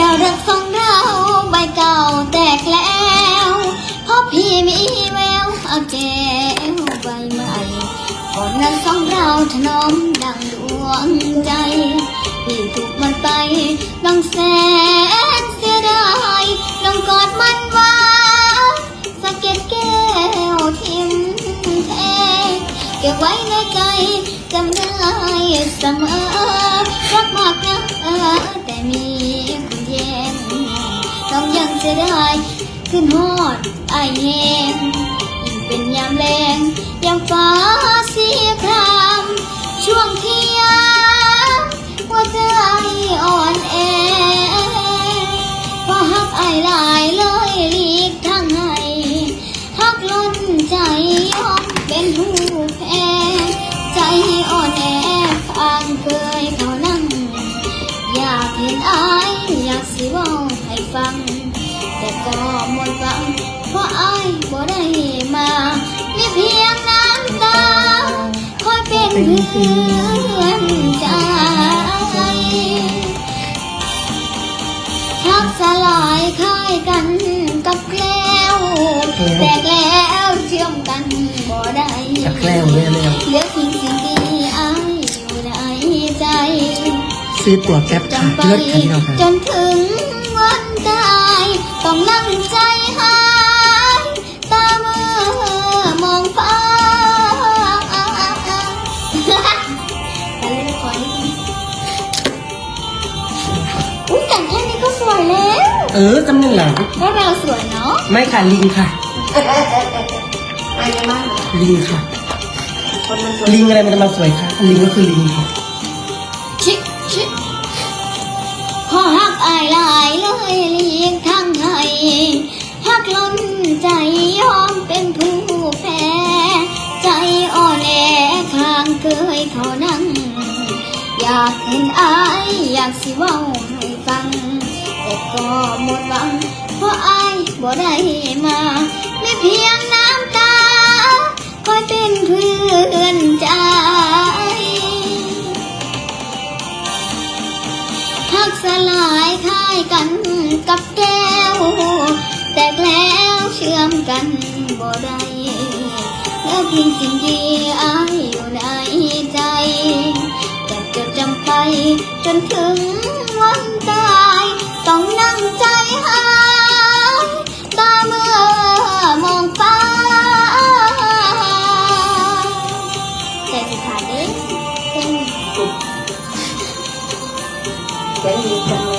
ก้วรักของเราใบเก่าแตกแล้วเพราะพี่มีแววเอาแก้วใบใหม่ก่อนนั้นสองเราถนอมดังดวงใจพี่ถูกมันไปดังแสนเสียดายลองกอดมันไว้สะเก็ดแก้วทิมแทงเก็บไว้ในใจจำได้เสมอ น้องยังเสียดายขึ้นฮอดไอแหงยิ่งเป็นยามแรงยามฟ้าสีครามช่วงเที่ยงหัวใจอ่อนแอพราะหักไอหลายเลยหลีกทางให้หักล้นใจยอมเป็นผู้แพ้ใจอ่อนแอข้างเคยเขานั่ง อยากเห็นอายอยากสิว่าให้ฟัง มดหวัง เพราะอายบ่ได้มามีเพียงน้ำตาคอยเป็นเพื่อนใจทักสลายคล้ายกันกับแกล้วแตกแล้วเชื่อมกันบ่ได้จะแกล้งแม่แล้วเหลือสิ่งสิ่งดีอายอยู่ในใจ ซื้อตั๋วแก๊ปค่ะจำไปเลิศค่ะพี่น้องค่ะ จนถึงวันตาย เออจำหนึ่งหลังแล้วเราสวยเนาะไม่ค่ะลิงค่ะอะไรบ้างลิงค่ะ คนมันสวยลิงอะไรมันจะมาสวยค่ะลิงก็คือลิงค่ะชิชิพอหักอายหลายเลยเลี้ยงทางให้หักล้นใจยอมเป็นผู้แพ้ ใจอ่อนแอข้างเคยเขานั่ง อยากเห็นอายอยากสิเว้าให้ฟัง ก็หมดหวังเพราะอายบ่ได้มา ไมีเพียงน้ำตา คอยเป็นเพื่อนใจหักสลายคล้ายกันกับแก้ว แตกแล้วเชื่อมกันบ่ได้แล้วเพียงสิ่งดีอายอยู่ในใจจะจดจำไปจนถึงวันตาย ต้องนั่งใจหายตาเมื่อมองฟ้าใจสิขาดเด้แกงดีจัง